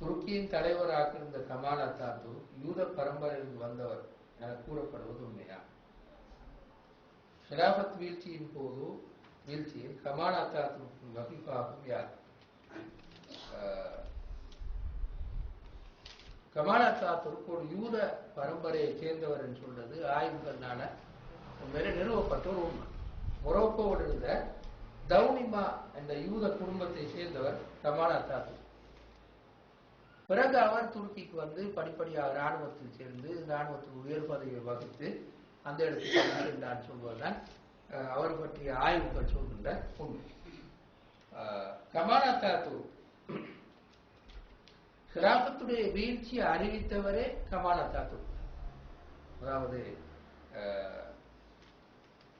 துருக்கியின் தலைவராக இருந்த கமால் அத்தாத்து யூத பரம்பரையில் வந்தவர் என கூறப்படுவது உண்மையா? ஷிலாபத் வீழ்ச்சியின் போது வீழ்ச்சியில் கமால் அத்தாத்து வகிப்பாகும் யார்? கமாலா தாத்தூருக்கு ஒரு யூத பரம்பரையை சேர்ந்தவர் என்று சொல்றது ஆய்வுகள்னால உண்மையிலே நிறுவப்பட்ட ஒரு உண்மை. மொரோக்கோவில் இருந்த தௌனிமா என்ற யூத குடும்பத்தை சேர்ந்தவர் கமாலா அத்தாத்து பிறகு அவர் துருக்கிக்கு வந்து படிப்படியாக இராணுவத்தில் சேர்ந்து இராணுவத்தில் உயர் பதவியை வகித்து அந்த இடத்துக்கு சென்றார் சொல்வதுதான். அவர் பற்றிய ஆய்வுகள் சொல்கின்ற உண்மை. கமானா தாத்து அத்தாத்து வீழ்ச்சியை அறிவித்தவரே கமானா தாத்து அதாவது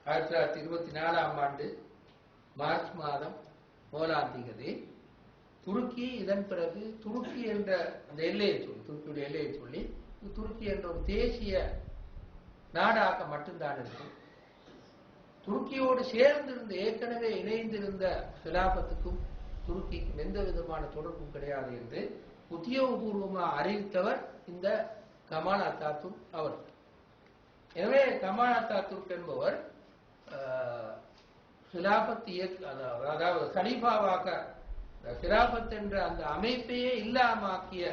ஆயிரத்தி தொள்ளாயிரத்தி இருபத்தி நாலாம் ஆண்டு மார்ச் மாதம் முதலாம் தேதி துருக்கி இதன் பிறகு துருக்கி என்ற அந்த எல்லையை சொல்லி துருக்கியுடைய எல்லையை சொல்லி துருக்கி என்ற ஒரு தேசிய நாடாக மட்டும்தான் இருக்கும் துருக்கியோடு சேர்ந்திருந்த ஏற்கனவே இணைந்திருந்த சிலாபத்துக்கும் துருக்கிக்கும் எந்த விதமான தொடர்பும் கிடையாது என்று உத்தியோகபூர்வமாக அறிவித்தவர் இந்த கமால் அத்தாத்துர் அவர். எனவே கமால் அத்தாத்துர்க் என்பவர் சிலாபத் இயக்க அதாவது அதாவது கலீஃபாவாக கிராபத் என்ற அந்த அமைப்பையே இல்லாமாக்கிய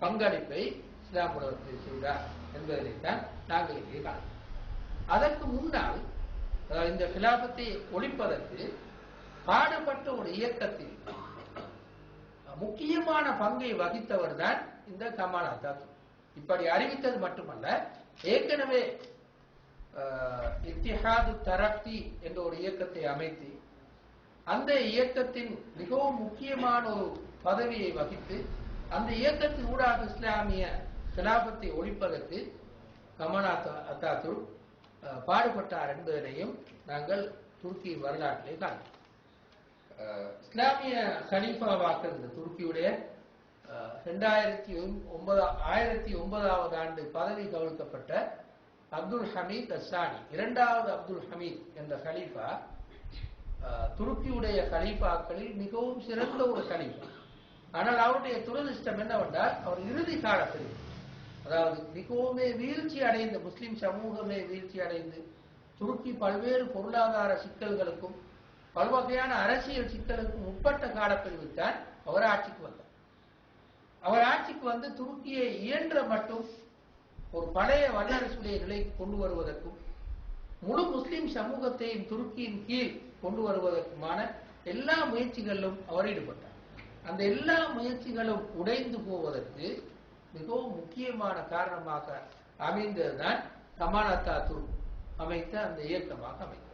பங்களிப்பை இஸ்லாம் உலகத்தில் செய்தார் என்பதைத்தான் நாங்கள் இங்கே அதற்கு முன்னால் இந்த கிலாபத்தை ஒழிப்பதற்கு பாடுபட்ட ஒரு இயக்கத்தில் முக்கியமான பங்கை வகித்தவர் தான் இந்த கமால் அத்தாத் இப்படி அறிவித்தது மட்டுமல்ல ஏற்கனவே இத்திஹாது தரக்தி என்ற ஒரு இயக்கத்தை அமைத்து அந்த இயக்கத்தின் மிகவும் முக்கியமான ஒரு பதவியை வகித்து அந்த இயக்கத்தின் ஊடாக இஸ்லாமிய கிலாபத்தை ஒழிப்பதற்கு கமல் அத்தாத்துர் பாடுபட்டார் என்பதனையும் நாங்கள் துருக்கி வரலாற்றிலே காணோம் இஸ்லாமிய கலீஃபாவாக இருந்த துருக்கியுடைய ரெண்டாயிரத்தி ஒன்பதா ஆயிரத்தி ஒன்பதாவது ஆண்டு பதவி கவிழ்க்கப்பட்ட அப்துல் ஹமீத் அஸ்ஸானி இரண்டாவது அப்துல் ஹமீத் என்ற கலீஃபா துருக்கியுடைய கலீஃபாக்களில் மிகவும் சிறந்த ஒரு கலீஃபா. ஆனால் அவருடைய துரதிருஷ்டம் என்னவென்றால் அவர் இறுதி காலத்தில் அதாவது மிகவுமே வீழ்ச்சி அடைந்த முஸ்லிம் சமூகமே வீழ்ச்சி அடைந்து துருக்கி பல்வேறு பொருளாதார சிக்கல்களுக்கும் பல்வகையான அரசியல் சிக்கலுக்கும் உட்பட்ட காலப்பிரிவில் தான் அவர் ஆட்சிக்கு வந்தார். அவர் ஆட்சிக்கு வந்து துருக்கியை இயன்ற மட்டும் ஒரு பழைய வல்லரசுடைய நிலைக்கு கொண்டு வருவதற்கும் முழு முஸ்லிம் சமூகத்தையும் துருக்கியின் கீழ் கொண்டு வருவதற்குமான எல்லா முயற்சிகளிலும் அவர் ஈடுபட்டார். அந்த எல்லா முயற்சிகளும் உடைந்து போவதற்கு மிகவும் முக்கியமான காரணமாக அமைந்ததுதான் கமானத்தாத்தூர் அமைத்த அந்த இயக்கமாக அமைந்தது.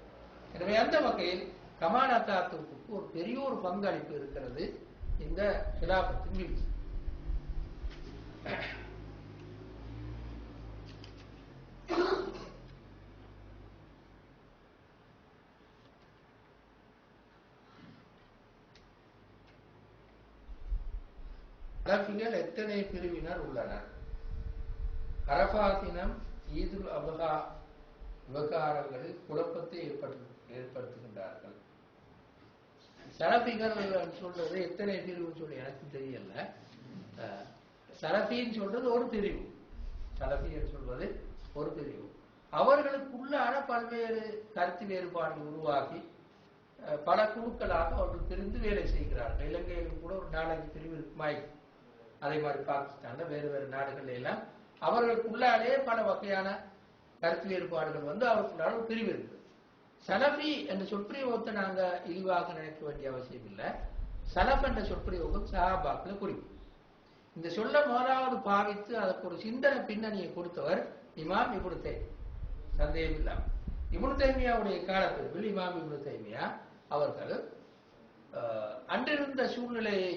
எனவே அந்த வகையில் கமானத்தாத்தூருக்கு ஒரு பெரிய ஒரு பங்களிப்பு இருக்கிறது இந்த கிலாபத்தின் வீழ்ச்சி. அரபிகள் எத்தனை பிரிவினர் உள்ளனர்? அரபாத்தினம் ஈதுல் அபகா விவகாரங்களில் குழப்பத்தை ஏற்படுத்து ஏற்படுத்துகின்றார்கள். சரபிகள் சொல்றது எத்தனை பிரிவுன்னு சொல்லி எனக்கு தெரியல. அஹ், சொல்றது ஒரு பிரிவு. சலபின்னு சொல்வது ஒரு பிரிவு. அவர்களுக்குள்ளான பல்வேறு கருத்து வேறுபாடு உருவாக்கி அஹ், பல குழுக்களாக அவர்கள் பிரிந்து வேலை செய்கிறார்கள். இலங்கையிலும் கூட ஒரு நாலஞ்சு பிரிவு இருக்குமாய். அதே மாதிரி பாகிஸ்தான்ல வேறு வேறு நாடுகள்ல எல்லாம். அவர்களுக்குள்ளாலே பல வகையான கருத்து வேறுபாடுகள் வந்து அவருக்குள்ளான பிரிவு இருக்கு. சலபி என்ற சொற்பிரயோகத்தை நாங்க இழிவாக நினைக்க வேண்டிய அவசியம் இல்லை. சலப் என்ற சொற்பிரயோகம் சஹாபாக்களை குறிக்கும். இந்த சொல்ல முதலாவது பாவித்து அதற்கு ஒரு சிந்தனை பின்னணியை கொடுத்தவர் இமாம் இப்னு தைம் சந்தேகம் இல்லாம. இப்னு தைமியாவுடைய காலப்பிரிவில் இமாம் இப்னு தைமியா அவர்கள் அன்றிருந்த சூழ்நிலையை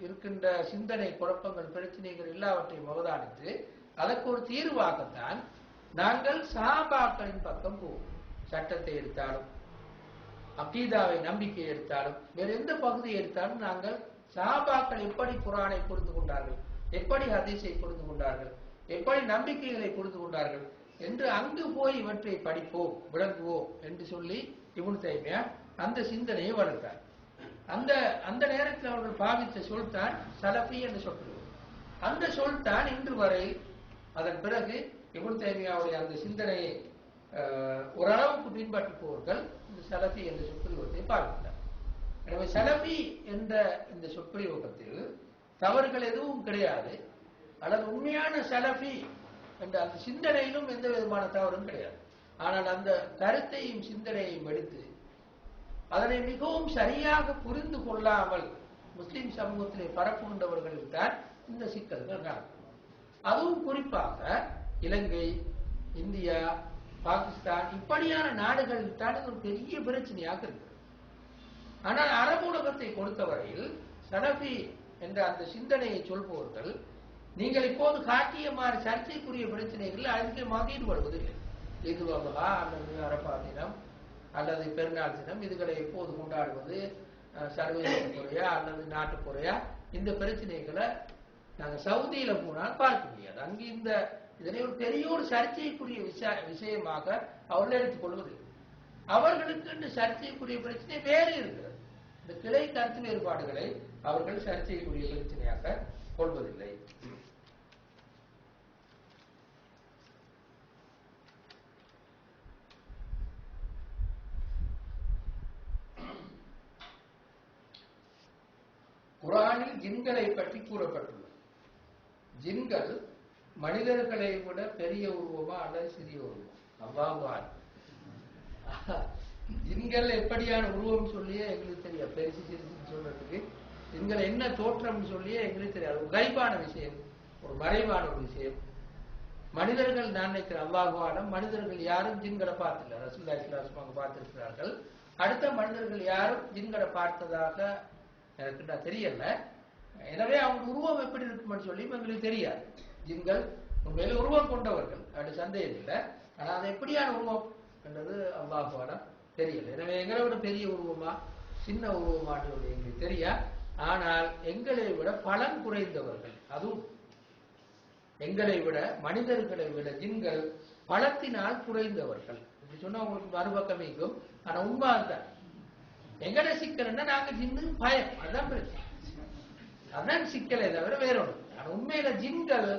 இருக்கின்ற சிந்தனை குழப்பங்கள் பிரச்சனைகள் எல்லாவற்றையும் அவதானித்து அதற்கு ஒரு தீர்வாகத்தான் நாங்கள் சஹாபாக்களின் பக்கம் போவோம். சட்டத்தை எடுத்தாலும் அக்கீதாவை நம்பிக்கை எடுத்தாலும் வேறு எந்த பகுதியை எடுத்தாலும் நாங்கள் சஹாபாக்கள் எப்படி குரானை புரிந்து கொண்டார்கள் எப்படி ஹதீஸை புரிந்து கொண்டார்கள் எப்படி நம்பிக்கைகளை புரிந்து கொண்டார்கள் என்று அங்கு போய் இவற்றை படிப்போம் விளங்குவோம் என்று சொல்லி இவன் தைமையா அந்த சிந்தனையை வளர்த்தார். அந்த அந்த நேரத்தில் அவர்கள் பாவித்த சொல்தான் சலபி என்று சொல்கிறோம் அந்த சொல்தான் இன்று வரை அதன் பிறகு இபுன் தைமியாவுடைய அந்த சிந்தனையை ஓரளவுக்கு பின்பற்றுபவர்கள் இந்த சலபி என்ற சொற்பொழிவத்தை பார்க்கிறார் எனவே சலபி என்ற இந்த சொற்பொழிவகத்தில் தவறுகள் எதுவும் கிடையாது அல்லது உண்மையான சலபி என்ற அந்த சிந்தனையிலும் எந்த விதமான தவறும் கிடையாது. ஆனால் அந்த கருத்தையும் சிந்தனையையும் எடுத்து அதனை மிகவும் சரியாக புரிந்து கொள்ளாமல் முஸ்லிம் சமூகத்திலே பரப்புகின்றவர்களில் தான் இந்த சிக்கல்கள் நடக்கும் அதுவும் குறிப்பாக இலங்கை இந்தியா பாகிஸ்தான் இப்படியான நாடுகளில் தான் ஒரு பெரிய பிரச்சனையாக இருக்கு. ஆனால் அரபு உலகத்தை பொறுத்தவரையில் சலபி என்ற அந்த சிந்தனையை சொல்பவர்கள் நீங்கள் இப்போது காட்டிய மாதிரி சர்ச்சைக்குரிய பிரச்சனைகளில் அதிகமாக ஈடுபடுவதில்லை. இது வகா அல்லது பெருநாள் தினம் இதுகளை எப்போது கொண்டாடுவது சர்வதேச முறையா அல்லது நாட்டு முறையா இந்த பிரச்சனைகளை நாங்கள் சவுதியில போனால் பார்க்க முடியாது. அங்கு இந்த இதனை ஒரு பெரிய ஒரு சர்ச்சைக்குரிய விஷயமாக அவர்கள் எடுத்துக் கொள்வதில்லை. அவர்களுக்கு இந்த சர்ச்சைக்குரிய பிரச்சனை வேறு இருக்கிறது. இந்த கிளை கருத்து வேறுபாடுகளை அவர்கள் சர்ச்சைக்குரிய பிரச்சனையாக கொள்வதில்லை. குரானில் ஜின்களை பற்றி கூறப்பட்டுள்ளது. ஜின்கள் மனிதர்களை விட பெரிய உருவமா அல்லது சிறிய உருவம்? அவ்வாறு ஜின்கள் எப்படியான உருவம் சொல்லியே எங்களுக்கு தெரியும் பெருசு சிறுசுன்னு சொல்றதுக்கு ஜின்கள் என்ன தோற்றம்னு சொல்லியே எங்களுக்கு தெரியாது. ஒரு விஷயம். ஒரு மறைவான ஒரு விஷயம். மனிதர்கள் நான் நினைக்கிறேன் அவ்வாகுவானம் மனிதர்கள் யாரும் ஜின்களை பார்த்தில்ல ரசூல்லா இஸ்லாஸ்மாங்க பார்த்திருக்கிறார்கள். அடுத்த மனிதர்கள் யாரும் ஜின்களை பார்த்ததாக எனக்கு தெரியல. எனவே அவங்க உருவம் எப்படி இருக்கும்னு சொல்லி எங்களுக்கு தெரியாது. ஜிம்கள் உண்மையில உருவம் கொண்டவர்கள். அப்படி சந்தேகம் இல்லை ஆனா அது எப்படியான உருவம் என்றது அல்லாஹுவாலம் தெரியல. எனவே எங்களை விட பெரிய உருவமா சின்ன உருவமான்னு சொல்லி எங்களுக்கு தெரியா ஆனால் எங்களை விட பலம் குறைந்தவர்கள். அதுவும் எங்களை விட மனிதர்களை விட ஜிம்கள் பலத்தினால் குறைந்தவர்கள். இப்படி சொன்னா உங்களுக்கு மறுபக்கம் ஆனா உண்மை அதுதான் எங்கட சிக்கல்னா நாங்க ஜின்னு பயம் அதான் பிரச்சனை. அதான் சிக்கலை தவிர வேற ஒன்று உண்மையில ஜின்கள்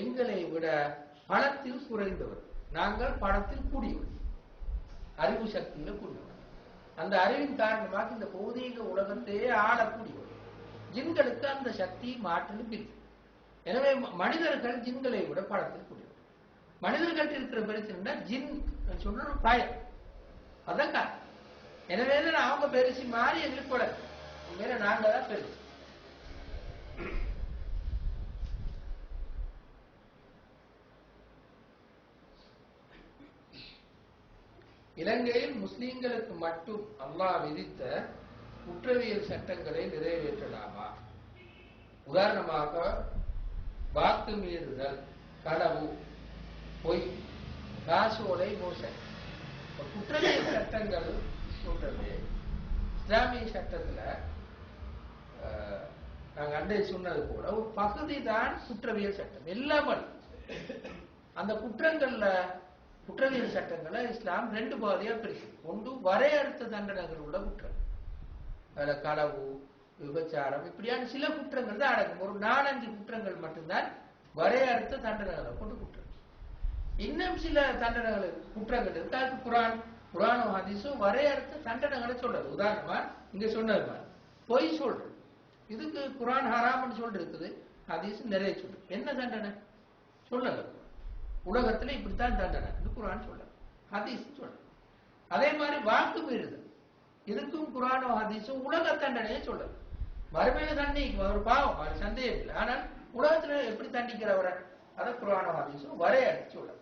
எங்களை விட பணத்தில் குறைந்தவர். நாங்கள் பணத்தில் கூடியவர். அறிவு சக்தியில கூடியவர். அந்த அறிவின் காரணமாக இந்த பௌதீக உலகத்தையே ஆளக்கூடியவர். ஜின்களுக்கு அந்த சக்தி மாற்றலும் இல்லை. எனவே மனிதர்கள் ஜின்களை விட பணத்தில் கூடியவர். மனிதர்கள்ட்ட இருக்கிற பிரச்சனைனா ஜின் சொல்ற பயம் அதான் காரணம். எனவே தான் அவங்க பெருசு மாறி எங்களுக்கு கூட. உண்மையில நாங்க தான் பெருசு இலங்கையில் முஸ்லிம்களுக்கு மட்டும் அல்லாஹ் விதித்த குற்றவியல் சட்டங்களை நிறைவேற்றலாமா? உதாரணமாக வாக்கு மீறுதல் களவு பொய் காசோலை மோசடி. குற்றவியல் சட்டங்கள் சொல்றது. இஸ்லாமிய சட்டத்துல நாங்க அண்டை சொன்னது போல ஒரு பகுதி தான் குற்றவியல் சட்டம். எல்லாமே அந்த குற்றங்கள்ல குற்றவியல் சட்டங்களை இஸ்லாம் ரெண்டு பாதையா பிரிக்கும் ஒன்று வரையறுத்த தண்டனைகள் உள்ள குற்றம். அதுல களவு விபச்சாரம் இப்படியான சில குற்றங்கள் தான் அடங்கும். ஒரு நாலஞ்சு குற்றங்கள் மட்டும்தான் வரையறுத்த தண்டனைகளை கொண்டு குற்றம். இன்னும் சில தண்டனைகள் குற்றங்கள் இருக்கு அதுக்கு குரான் குரானும் ஹதீஸும் வரையறுத்த தண்டனைகளை சொல்றது. உதாரணமா இங்க சொன்னது மாதிரி. பொய் சொல்றது. இதுக்கு குரான் ஹராம்னு சொல்லி இருக்குது. ஹதீஸ் நிறைய சொல்லு என்ன தண்டனை சொல்லல. உலகத்துல இப்படித்தான் தண்டனை இது குரான் சொல்ல ஹதீஸ் சொல்ல அதே மாதிரி வாக்கு மீறுதல். இதுக்கும் குரானும் ஹதீஸும் உலக தண்டனையை சொல்லுது மறுமையில தண்டிக்கு ஒரு பாவம் அது சந்தேகம் இல்லை. ஆனால் உலகத்துல எப்படி தண்டிக்கிறவரை? அதை குரானும் ஹதீஸும் வரையறுத்து சொல்லுது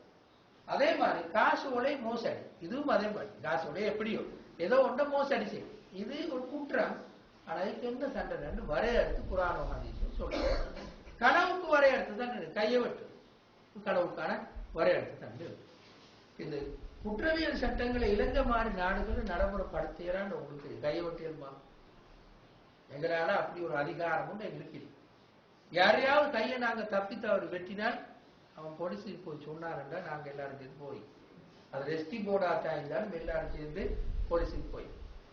அதே மாதிரி காசு ஒலை மோசடி. இதுவும் அதே மாதிரி. காசு ஒலை எப்படியோ? ஏதோ ஒன்றை மோசடி செய்யும். இது ஒரு குற்றம். ஆனா இதுக்கு என்ன தண்டனை வரையறுத்து குரானும் ஹதீஸும் சொல்றாங்க. கனவுக்கு வரையறுத்து தான் கையை வெட்டு. கடவுளுக்கான வரையறுத்து தான் இந்த குற்றவியல் சட்டங்களை இலங்கை மாதிரி நாடுகளும் நடைமுறைப்படுத்துகிறான்னு உங்களுக்கு கையொட்டியல்மா எங்களால அப்படி ஒரு அதிகாரமும் எங்களுக்கு இல்லை யாரையாவது கையை நாங்க தப்பி தவறு வெட்டினால் அவன் போலீஸுக்கு போய் சொன்னாருண்டா நாங்க எல்லாரும் சேர்ந்து போய். அது ரெஸ்டி போர்டாட்டா இருந்தாலும் எல்லாரும் சேர்ந்து போலீஸுக்கு போய்.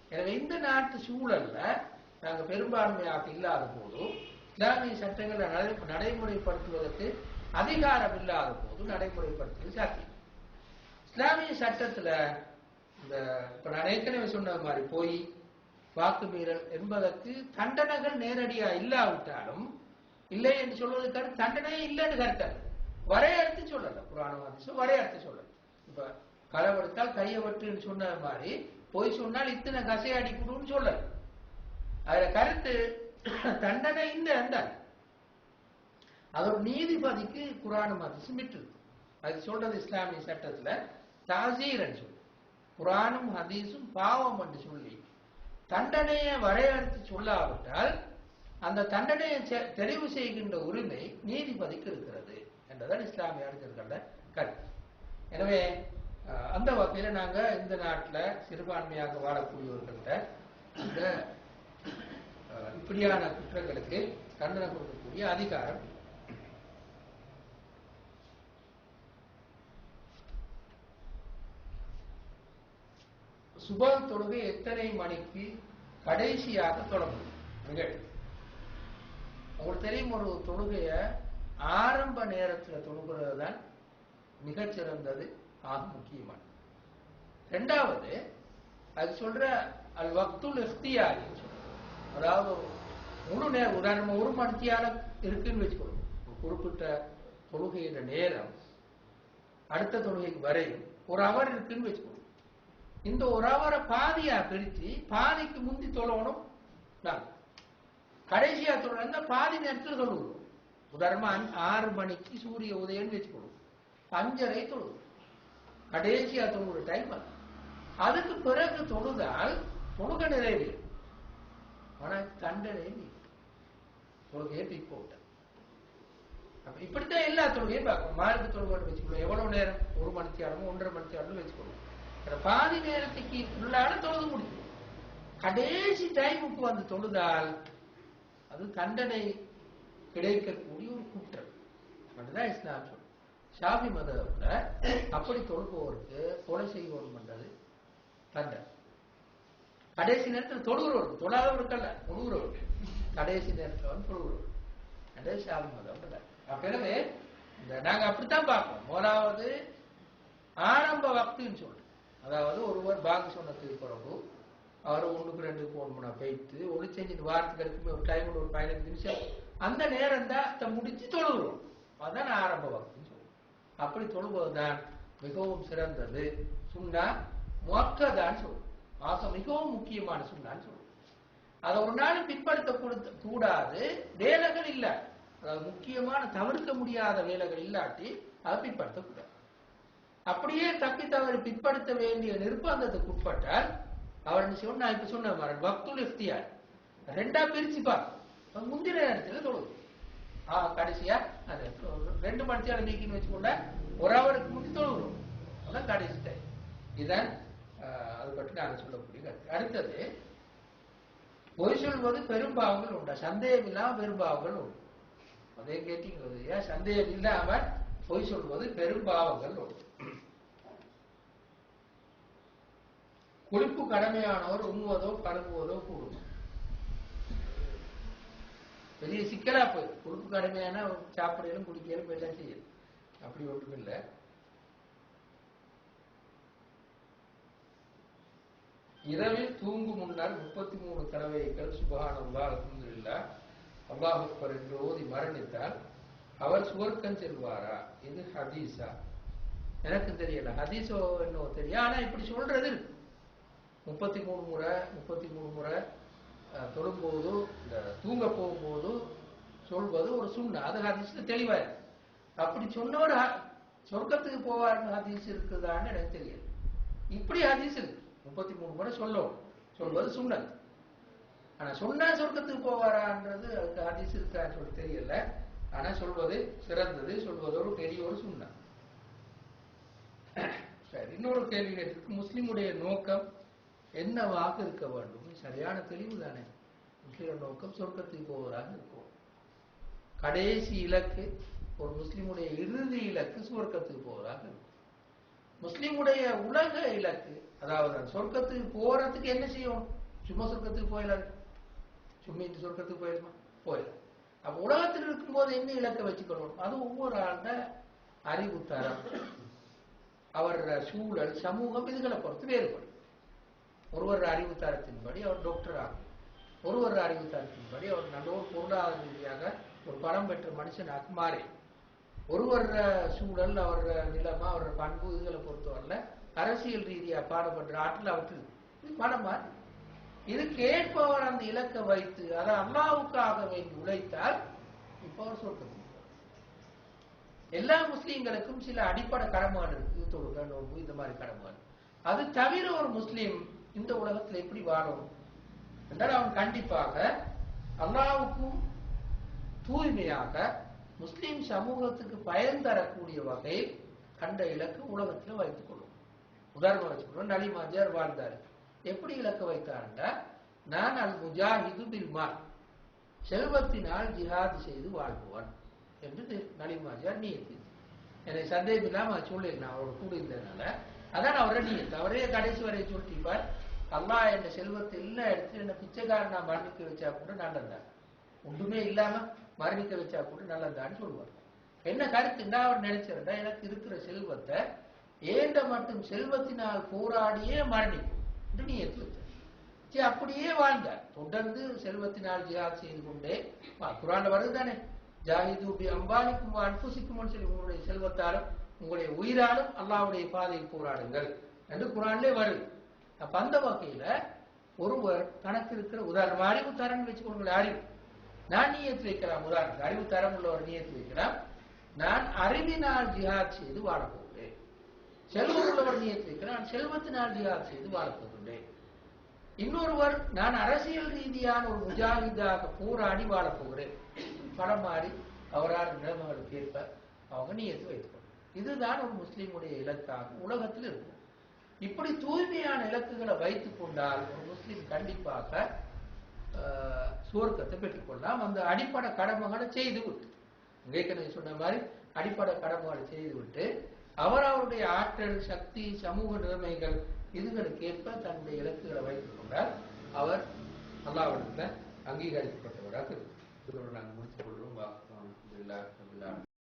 எனவே இந்த நாட்டு சூழல்ல நாங்க பெரும்பான்மையாக இல்லாத போது இஸ்லாமிய சட்டங்களை நடை- நடைமுறைப்படுத்துவதற்கு அதிகாரம் இல்லாத போது நடைமுறைப்படுத்துவது சாத்தியம். இஸ்லாமிய சட்டத்துல இந்த இப்ப நான் ஏற்கனவே சொன்ன மாதிரி போய் வாக்கு மீறல் என்பதற்கு தண்டனைகள் நேரடியா இல்லாவிட்டாலும் இல்லை என்று சொல்வதற்கு தண்டனையே இல்லைன்னு கருத்தல் வரையறுத்து சொல்லல. புராணம் அதிசம் வரையறுத்து சொல்லல. இப்ப களவெடுத்தால் கையை வெட்டுன்னு சொன்ன மாதிரி போய் சொன்னால் இத்தனை கசை அடிக்கணும்னு சொல்லல. அதுல கருத்து தண்டனை இந்த என்றால் அதோட நீதிபதிக்கு குரானும் அதிசம் விட்டுருக்கு. அது சொல்றது இஸ்லாமிய சட்டத்துல தாசீர் சொல்லு குரானும் ஹதீஸும் பாவம் என்று சொல்லி. தண்டனையை வரையறுத்து சொல்லாவிட்டால் அந்த தண்டனையை செ- தெரிவு செய்கின்ற உரிமை நீதிபதிக்கு இருக்கிறது. என்றதான் இஸ்லாமிய அறிஞர்களோட கருத்து எனவே அந்த வகையில நாங்க இந்த நாட்டில் சிறுபான்மையாக வாழக்கூடியவர்கள்ட்ட இந்த இப்படியான குற்றங்களுக்கு தண்டனை கொடுக்கக்கூடிய அதிகாரம் இல்லை. தொழுகை எத்தனை மணிக்கு கடைசியாக தொடங்கும் நிகழ்வு உங்களுக்கு தெரியும் ஒரு தொழுகையை ஆரம்ப நேரத்துல தொழுகிறது தான் மிகச்சிறந்தது ஆக முக்கியமான ரெண்டாவது அது சொல்ற அல் வக்துல் இஃப்தியாரி அதாவது முழு நேரம் உதாரணமா ஒரு மணித்தியால இருக்குன்னு வச்சுக்கணும் குறிப்பிட்ட தொழுகையிட நேரம் அடுத்த தொழுகைக்கு வரையும் ஒரு அவர் இருக்குன்னு வச்சுக்கணும் இந்த ஒரு அவரை பாதியா பிரிச்சு பாதிக்கு முந்தி தொழணும் கடைசியா தொழில் பாதி நேரத்தில் தொழுகிறோம் உதாரணமா ஆறு மணிக்கு சூரிய உதயம்னு வச்சுக்கணும். அஞ்சரை தொழு கடைசியா தொழுகிற டைம் அது. அதுக்கு பிறகு தொழுதால் தொழுக நிறைவேறும். ஆனா தண்டனை தொழுகையை பிக் போட்டேன். அப்ப இப்படித்தான் எல்லா தொழுகையும் பார்க்கணும். மார்க்கு தொழுகை வச்சுக்கணும். எவ்வளவு நேரம்? ஒரு மணி நேரமோ ஒன்றரை மணி நேரமோ வச்சுக்கணும். பாதி நேரத்துக்கு உள்ளால தொழுது முடியும் கடைசி டைமுக்கு வந்து தொழுதால் அது தண்டனை கிடைக்கக்கூடிய ஒரு கூட்டம் அப்படிதான் இஸ்லாம் சொல்லும் ஷாபி மதத்துல அப்படி தொழுபவருக்கு கொலை செய்வோம் பண்றது தண்டனை கடைசி நேரத்தில் தொழுகிறவருக்கு தொழாதவருக்கல்ல தொழுகிறவருக்கு கடைசி நேரத்தில் வந்து தொழுகிறவர். என்றது மதம் அப்ப எனவே இந்த நாங்க அப்படித்தான் பார்ப்போம். முதலாவது ஆரம்ப வக்துன்னு சொல்றோம் அதாவது ஒருவர் பாங்கு சொன்னதுக்கு பிறகு அவர் ஒண்ணுக்கு ரெண்டு போன் பண்ண வைத்து ஒன்று செஞ்சு வாரத்துக்கு இருக்குமே ஒரு டைம் ஒரு பதினஞ்சு நிமிஷம் அந்த நேரம் தான் அதை முடிச்சு தொழுகிறோம். அதான் ஆரம்ப வக்துன்னு சொல்லுவோம் அப்படி தொழுவதுதான் மிகவும் சிறந்தது. சுண்ணா முக்கதான் சொல்லுவோம் மாசம் மிகவும் முக்கியமான சுண்ணான்னு சொல்லுவோம் அதை ஒரு நாள் பிற்படுத்த கொடுத்த கூடாது. வேலைகள் இல்ல. அதாவது முக்கியமான தவிர்க்க முடியாத வேலைகள் இல்லாட்டி அதை பிற்படுத்தக்கூடாது அப்படியே தப்பி தவறு பிற்படுத்த வேண்டிய நிர்பந்தத்துக்கு உட்பட்டால் அவர் சொன்ன இப்ப சொன்ன மாதிரி பக்துல் இஃப்தியார். ரெண்டா பிரிச்சு பார்க்க முந்தின நேரத்துல தொழுது. ஆ கடைசியா அது ரெண்டு மணி நீக்கின்னு வச்சுக்கொண்ட ஒரு அவருக்கு முந்தி தொழுகிறோம். அதான் கடைசி டைம் இதான் அது பற்றி நாங்கள் சொல்லக்கூடிய கருத்து. அடுத்தது பொய் சொல்வது பெரும்பாவங்கள் உண்டா? சந்தேகம் இல்லாம பெரும்பாவங்கள் உண்டு. அதே கேட்டீங்க ஏன் சந்தேகம் இல்லாம பொய் சொல்வது பெரும்பாவங்கள் உண்டு. குளிப்பு கடமையானவர் உண்ணுவதோ பழகுவதோ கூடும் பெரிய சிக்கலா போயிடும் கொழுப்பு கடுமையான சாப்பிடலும் குடிக்கலும் எல்லாம் செய்யணும் அப்படி ஒன்றும் இல்லை இரவில் தூங்கும் முன்னால் முப்பத்தி மூணு தடவைகள் சுபகானந்தா அல்ஹம்துலில்லாஹ் அல்லாஹர் என்று ஓதி மரணித்தால் அவர் சுவர்க்கம் செல்வாரா? இது ஹதீஸா. எனக்கு தெரியல. ஹதீஸோ என்னவோ தெரியும் ஆனா இப்படி சொல்றது இருக்கு. முப்பத்தி மூணு முறை முப்பத்தி மூணு முறை அஹ், தொழும்போது இந்த தூங்க போகும்போது சொல்வது ஒரு சுண்ண. அது ஹதீஸ்ல தெளிவா இருக்கு. அப்படி சொன்னவர் சொர்க்கத்துக்கு போவார்னு ஹதீஸ் இருக்குதான்னு எனக்கு தெரியல. இப்படி ஹதீஸ் இருக்கு. முப்பத்தி மூணு முறை சொல்லும் சொல்வது சுண்ணத். ஆனா சொன்னா சொர்க்கத்துக்கு போவாரான்றது அதுக்கு ஹதீஸ் இருக்கான்னு சொல்லி தெரியல. ஆனா சொல்வது சிறந்தது. சொல்வது ஒரு பெரிய ஒரு சுண்ணத் சரி இன்னொரு கேள்வி கேட்டிருக்கு. முஸ்லிமுடைய நோக்கம் என்னவாக இருக்க வேண்டும்? சரியான தெளிவு தானே முஸ்லிம் நோக்கம் சொர்க்கத்துக்கு போவதாக இருக்கும். கடைசி இலக்கு ஒரு முஸ்லீமுடைய இறுதி இலக்கு சுவர்க்கத்துக்கு போவதாக இருக்கும் முஸ்லீமுடைய உலக இலக்கு அதாவது சொர்க்கத்துக்கு போறதுக்கு என்ன செய்யும்? சும்மா சொர்க்கத்துக்கு போயிடாது இந்த சொர்க்கத்துக்கு போயிடுமா போயிடும் அப்ப உலகத்தில் இருக்கும்போது என்ன இலக்கை வச்சுக்கணும்? அது ஒவ்வொரு ஆண்ட அறிவு தரம். அவர் சூழல் சமூகம் இதுகளை பொறுத்து வேறுபடும். ஒருவர் அறிவு தரத்தின்படி அவர் டாக்டர் ஆகும். ஒருவர் அறிவு தரத்தின்படி அவர் நல்ல ஒரு பொருளாதார ரீதியாக ஒரு பலம் பெற்ற மனுஷனாக மாறி ஒருவர் சூழல் அவர் நிலமா அவர் பண்பு இதுகளை பொறுத்தவரையில் அரசியல் ரீதியா பாடுபடுற ஆற்றல் அவருக்கு இது மனம் மாதிரி. இது கேட்பவர் அந்த இலக்கை வைத்து அதை அல்லாவுக்காக வேண்டி உழைத்தால் இப்போ அவர் சொல்றது எல்லா முஸ்லீம்களுக்கும் சில அடிப்படை கடமைகள் இருக்கு. தொழுக நோன்பு இந்த மாதிரி கடமைகள். அது தவிர ஒரு முஸ்லீம் இந்த உலகத்துல எப்படி வாழும்? என்றால் அவன் கண்டிப்பாக அல்லாவுக்கும் தூய்மையாக முஸ்லிம் சமூகத்துக்கு பயன் தரக்கூடிய வகையில் கண்ட இலக்கு உலகத்தில் வைத்துக் கொள்ளும். உதாரணம் வச்சுக்கணும் நலிமாஜியார் வாழ்ந்தார். எப்படி இலக்கு வைத்தார்னா நான் அல் முஜாஹிது பில்மான் செல்வத்தினால் ஜிஹாது செய்து வாழ்பவன் என்று நலிமாஜியார் நீயத்து. எனக்கு சந்தேகம் இல்லாம நான் அவரோட கூட இருந்ததுனால அதான் அவரை நீயத்து. அவரே கடைசி வரை சொல்லிப்பார் அல்லா என்ற செல்வத்தை எல்லாம் எடுத்து என்ன பிச்சைக்காரன் நான் மரணிக்க வச்சா கூட நல்லதான் ஒன்றுமே இல்லாம மரணிக்க வச்சா கூட நல்லதான்னு சொல்லுவார் என்ன கருத்துன்னா அவர் நினைச்சிருந்தா எனக்கு இருக்கிற செல்வத்தை ஏண்ட மட்டும் செல்வத்தினால் போராடியே மரணிக்கும். என்று நீ எடுத்து சரி அப்படியே வாழ்ந்தார் தொடர்ந்து செல்வத்தினால் ஜிஹாத் செய்து கொண்டே குரான் வருதுதானே வருது தானே? ஜாஹிது அம்பாலிக்கும் அன்புசிக்கும் சொல்லி உங்களுடைய செல்வத்தாலும் உங்களுடைய உயிராலும் அல்லாவுடைய பாதையில் போராடுங்கள் என்று குரான்லே வருது. அப்ப அந்த வகையில ஒருவர் தனக்கு இருக்கிற உதாரணம் அறிவு தரன் வச்சுக்கொள்ளுங்கள் அறிவு. நான் நீயத்து வைக்கலாம் உதாரணம் அறிவு தரம் உள்ளவர் நீயத்து வைக்கலாம் நான் அறிவினால் ஜிஹாத் செய்து வாழப்போகிறேன். செல்வம் உள்ளவர் நீயத்து வைக்கிறார் நான் செல்வத்தினால் ஜிஹாத் செய்து வாழப்போகிறேன் இன்னொருவர் நான் அரசியல் ரீதியான ஒரு முஜாஹிதாக போராடி வாழப்போகிறேன். படம் மாறி அவரால் நிலைமைகளுக்கு ஏற்ப அவங்க நீயத்து வைத்துக்கொள்ளும் இதுதான் ஒரு முஸ்லீமுடைய இலக்காக உலகத்தில் இருக்கும். இப்படி தூய்மையான இலக்குகளை வைத்துக் கொண்டால் ஒரு முஸ்லீம் கண்டிப்பாக சுவர்க்கத்தை பெற்றுக்கொள்ளலாம். அந்த அடிப்படை கடமைகளை செய்து விட்டு ஏற்கனவே சொன்ன மாதிரி அடிப்படை கடமைகளை செய்து விட்டு அவர் அவருடைய ஆற்றல் சக்தி சமூக நிலைமைகள் இதுகளுக்கு ஏற்ப தன்னுடைய இலக்குகளை வைத்துக் கொண்டால் அவர் அல்லாவிடத்தில் அங்கீகரிக்கப்பட்டவராக இருக்கும்